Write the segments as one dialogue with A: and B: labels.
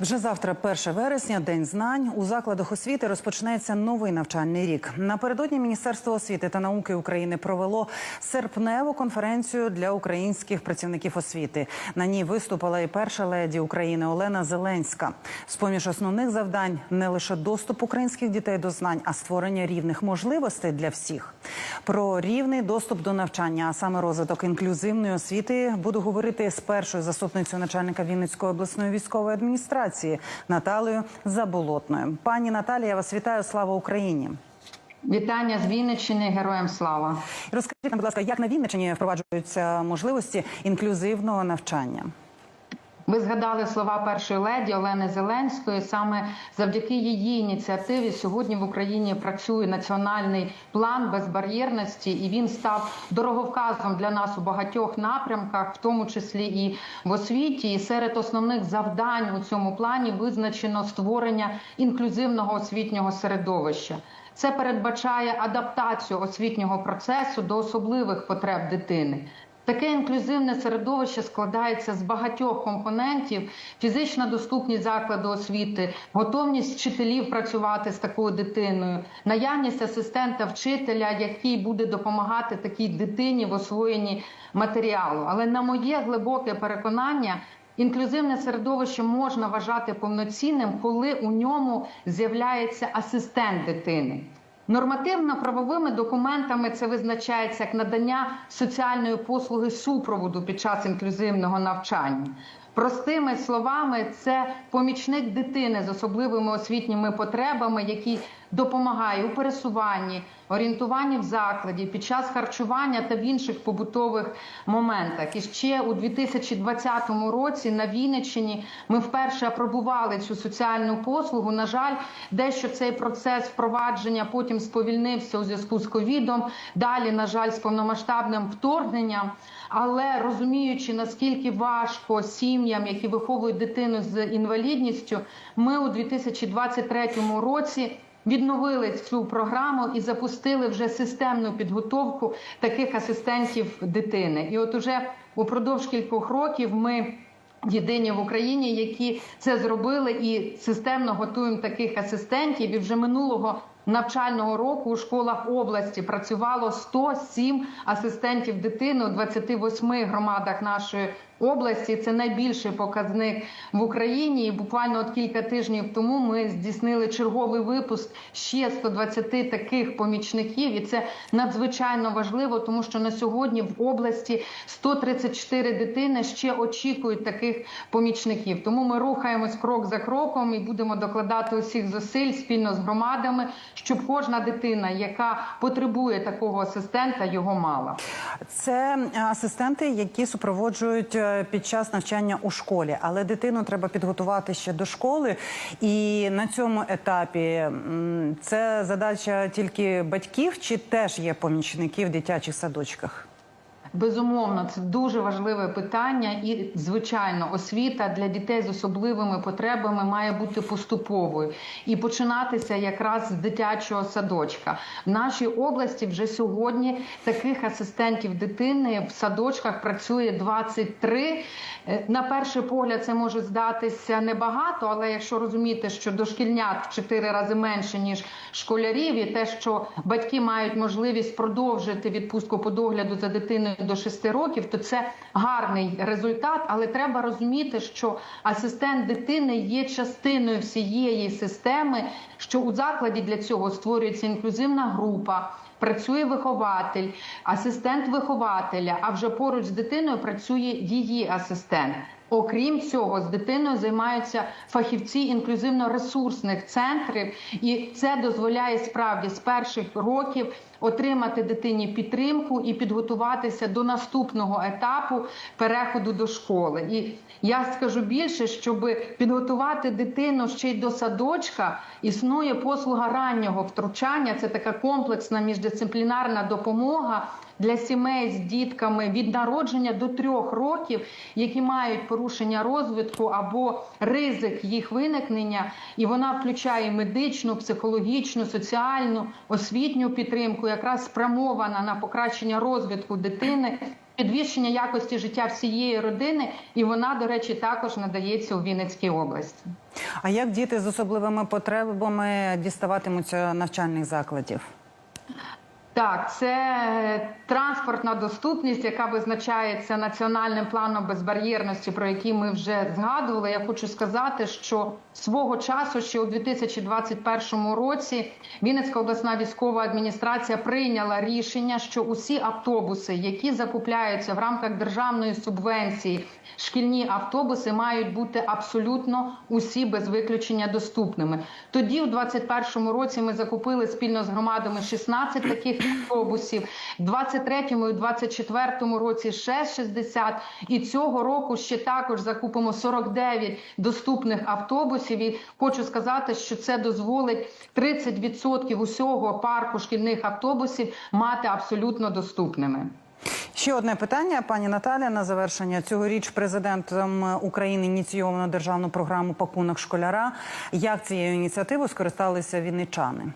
A: Вже завтра, 1 вересня, день знань. У закладах освіти розпочнеться новий навчальний рік. Напередодні Міністерство освіти та науки України провело серпневу конференцію для українських працівників освіти. На ній виступила і перша леді України Олена Зеленська. З поміж основних завдань не лише доступ українських дітей до знань, а створення рівних можливостей для всіх. Про рівний доступ до навчання, а саме розвиток інклюзивної освіти, буду говорити з першою заступницею начальника Вінницької обласної військової адміністрації Наталею Заболотною. Пані Наталія, я вас вітаю. Слава Україні!
B: Вітання з Вінниччини, героям слава.
A: Розкажіть нам, будь ласка, як на Вінниччині впроваджуються можливості інклюзивного навчання?
B: Ви згадали слова першої леді Олени Зеленської. Саме завдяки її ініціативі сьогодні в Україні працює національний план безбар'єрності, і він став дороговказом для нас у багатьох напрямках, в тому числі і в освіті. І серед основних завдань у цьому плані визначено створення інклюзивного освітнього середовища. Це передбачає адаптацію освітнього процесу до особливих потреб дитини. Таке інклюзивне середовище складається з багатьох компонентів: фізична доступність закладу освіти, готовність вчителів працювати з такою дитиною, наявність асистента вчителя, який буде допомагати такій дитині в освоєнні матеріалу. Але на моє глибоке переконання. Інклюзивне середовище можна вважати повноцінним, коли у ньому з'являється асистент дитини. Нормативно-правовими документами це визначається як надання соціальної послуги супроводу під час інклюзивного навчання. Простими словами, це помічник дитини з особливими освітніми потребами, який допомагає у пересуванні, орієнтуванні в закладі під час харчування та в інших побутових моментах. І ще у 2020 році на Вінниччині ми вперше апробували цю соціальну послугу. На жаль, дещо цей процес впровадження потім сповільнився у зв'язку з ковідом. Далі, на жаль, з повномасштабним вторгненням. Але розуміючи наскільки важко сім'ям, які виховують дитину з інвалідністю, ми у 2023 році. Відновили цю програму і запустили вже системну підготовку таких асистентів дитини. І от уже упродовж кількох років ми єдині в Україні, які це зробили, і системно готуємо таких асистентів. І вже минулого навчального року у школах області працювало 107 асистентів дитини у 28 громадах нашої області. Це найбільший показник в Україні. І буквально от кілька тижнів тому ми здійснили черговий випуск ще 120 таких помічників, і це надзвичайно важливо, тому що на сьогодні в області 134 дитини ще очікують таких помічників. Тому ми рухаємось крок за кроком і будемо докладати усіх зусиль спільно з громадами, щоб кожна дитина, яка потребує такого асистента, його мала.
A: Це асистенти, які супроводжують е, під час навчання у школі, але дитину треба підготувати ще до школи. І на цьому етапі це задача тільки батьків, чи теж є помічники в дитячих садочках?
B: Безумовно, це дуже важливе питання, і звичайно, освіта для дітей з особливими потребами має бути поступовою і починатися якраз з дитячого садочка. В нашій області вже сьогодні таких асистентів дитини в садочках працює 23. Е, На перший погляд це може здатися небагато, але якщо розуміти, що дошкільнят в 4 рази менше ніж школярів, і те, що батьки мають можливість продовжити відпустку по догляду за дитиною до 6 років, то це гарний результат. Але треба розуміти, що асистент дитини є частиною всієї системи, що у закладі для цього створюється інклюзивна група. Працює вихователь, асистент вихователя. А вже поруч з дитиною працює її асистент. Окрім цього, з дитиною займаються фахівці інклюзивно-ресурсних центрів, і це дозволяє справді з перших років отримати дитині підтримку і підготуватися до наступного етапу переходу до школи. І я скажу більше, щоб підготувати дитину ще й до садочка, існує послуга раннього втручання. Це така комплексна міждисциплінарна допомога. Для сімей з дітками від народження до трьох років, які мають порушення розвитку або ризик їх виникнення, і вона включає медичну, психологічну, соціальну, освітню підтримку, якраз спрямована на покращення розвитку дитини. Підвищення якості життя всієї родини, і вона, до речі, також надається у Вінницькій області.
A: А як діти з особливими потребами діставатимуться навчальних закладів?
B: Так, це транспортна доступність, яка визначається національним планом безбар'єрності, про який ми вже згадували. Я хочу сказати, що свого часу, ще у 2021 році, Вінницька обласна військова адміністрація прийняла рішення, що усі автобуси, які закупляються в рамках державної субвенції, шкільні автобуси мають бути абсолютно усі без виключення доступними. Тоді, у 2021 році, ми закупили спільно з громадами 16 таких автобусів. В 23-му і 24-му році ще 60. І цього року ще також закупимо 49 доступних автобусів. І хочу сказати, що це дозволить 30% усього парку шкільних автобусів мати абсолютно доступними.
A: Ще одне питання, пані Наталя. На завершення цьогоріч президентом України ініційовано державну програму Пакунок школяра. Як цією ініціативою скористалися вінничани?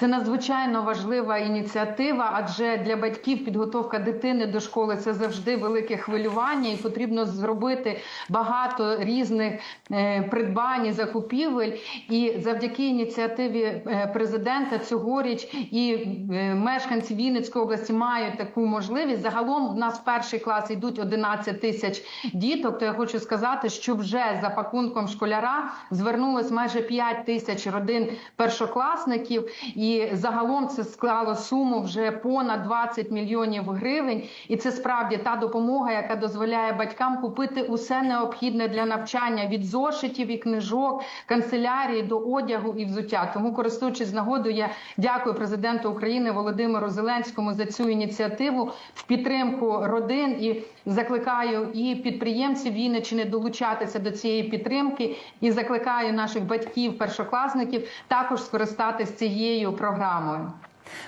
B: Це надзвичайно важлива ініціатива, адже для батьків підготовка дитини до школи це завжди велике хвилювання, і потрібно зробити багато різних е, придбань і закупівель. І завдяки ініціативі е, президента цьогоріч і е, мешканці Вінницької області мають таку можливість. Загалом в нас в перший клас йдуть 11 тисяч діток. То я хочу сказати, що вже за пакунком школяра звернулось майже 5 тисяч родин першокласників. І загалом це склало суму вже понад 20 мільйонів гривень. І це справді та допомога, яка дозволяє батькам купити усе необхідне для навчання від зошитів і книжок, канцелярії до одягу і взуття. Тому, користуючись нагодою, я дякую президенту України Володимиру Зеленському за цю ініціативу в підтримку родин і закликаю і підприємців Вінниччини долучатися до цієї підтримки. І закликаю наших батьків, першокласників також скористатися цією програмою.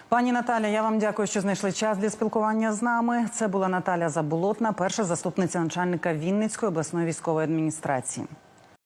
A: Пані Наталя, я вам дякую, що знайшли час для спілкування з нами. Це була Наталя Заболотна, перша заступниця начальника Вінницької обласної військової адміністрації.